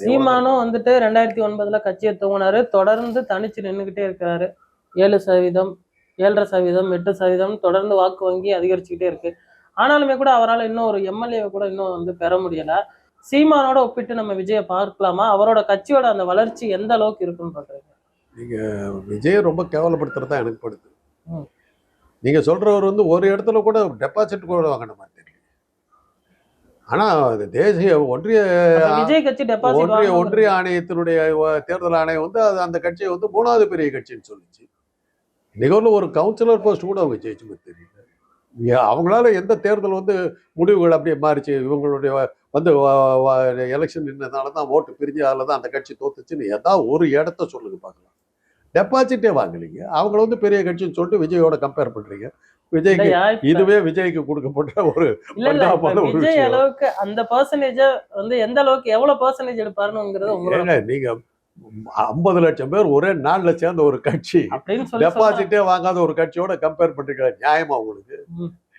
சீமானும் வந்துட்டு ரெண்டாயிரத்தி ஒன்பதுல கட்சியை துவங்கினாரு. தொடர்ந்து தனிச்சு நின்றுகிட்டே இருக்கிறாரு. ஏழு சதவீதம் ஏழரை சதவீதம் எட்டு சதவீதம் தொடர்ந்து வாக்கு வங்கி அதிகரிச்சுக்கிட்டே இருக்கு. ஆனாலுமே கூட அவரால் இன்னும் ஒரு எம்எல்ஏ கூட இன்னும் வந்து பெற முடியல. சீமானோட ஒப்பிட்டு நம்ம விஜயை பார்க்கலாமா? அவரோட கட்சியோட அந்த வளர்ச்சி எந்த அளவுக்கு இருக்குன்னு பாக்குறீங்க விஜயை ரொம்ப கேவலப்படுத்துறது எனக்கு படுது. நீங்க சொல்றவர் வந்து ஒரு இடத்துல கூட டெபாசிட் கூட வாங்கின மாதிரி தெரியல ஆனா அது தேசிய ஒன்றிய ஒன்றிய ஒன்றிய ஆணையத்தினுடைய தேர்தல் ஆணையம் வந்து அது அந்த கட்சியை வந்து மூணாவது பெரிய கட்சின்னு சொல்லுச்சு. நிகழ்வு ஒரு கவுன்சிலர் போஸ்ட் கூட அவங்க ஜெயிச்சு தெரியல. அவங்களால எந்த தேர்தல் வந்து முடிவுகள் அப்படியே மாறிச்சு? இவங்களுடைய வந்து எலெக்ஷன் நின்றதுனால தான் ஓட்டு பிரிஞ்சு அதில் தான் அந்த கட்சி தோத்துச்சுன்னு ஏதாவது ஒரு இடத்த சொல்லுங்க பார்க்கலாம் டெபாசிட்டே வாங்கலீங்க அவங்கள வந்து பெரிய கட்சின்னு சொல்லிட்டு விஜயோட கம்பேர் பண்றீங்க. விஜய்க்கு இதுவே விஜய்க்கு கொடுக்கப்பட்ட ஒரு விஜய். அளவுக்கு அந்த பர்சன்டேஜ வந்து எந்த அளவுக்கு எவ்வளவு பர்சன்டேஜ் எடுப்பாருங்கிறது நீங்க ஐம்பது லட்சம் பேர் ஒரே நாள்ல சேர்ந்த ஒரு கட்சி. டெபாசிட்டே வாங்காத ஒரு கட்சியோட கம்பேர் பண்றீங்க நியாயமா உங்களுக்கு.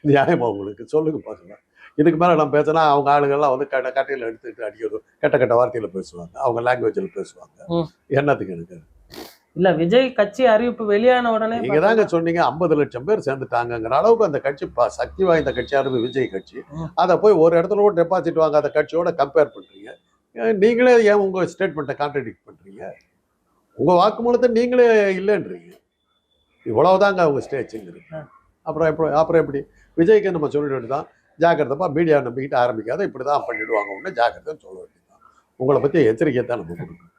நியாயமா உங்களுக்கு? சொல்லுங்க பாக்கலாம். இதுக்கு மேல நம்ம பேசினா அவங்க ஆளுங்கெல்லாம் வந்து கட்ட கட்டையில எடுத்துட்டு அடிக்கிறது கெட்ட கெட்ட வார்த்தையில பேசுவாங்க. அவங்க லாங்குவேஜ்ல பேசுவாங்க. என்னத்துக்கு எனக்கு? இல்ல விஜய் கட்சி அறிவிப்பு வெளியான உடனே நீங்க தாங்க சொன்னீங்க ஐம்பது லட்சம் பேர் சேர்ந்துட்டாங்கங்கிற அளவுக்கு அந்த கட்சி சக்தி வாய்ந்த கட்சியா இருந்து விஜய் கட்சி. அதை போய் ஒரு இடத்துல கூட டெபாசிட் வாங்காத கட்சியோட கம்பேர் பண்றீங்க. நீங்களே ஏன் உங்க ஸ்டேட்மெண்ட்டை கான்ட்ரடிக்ட் பண்றீங்க? உங்க வாக்குமூலத்தை நீங்களே இல்லைன்றீங்க. இவ்வளவுதாங்க அவங்க ஸ்டேஜுங்கிறது அப்புறம் எப்படி அப்புறம் எப்படி? விஜய்க்கு நம்ம சொல்லிட வேண்டியதான் ஜாக்கிரதப்பா மீடியா நம்பிக்கிட்டு ஆரம்பிக்காத இப்படி தான் பண்ணிடுவாங்க ஒன்று ஜாக்கிரதைன்னு சொல்ல வேண்டியதுதான். உங்களை பற்றி எச்சரிக்கை தான் நம்ம கொடுக்கணும்.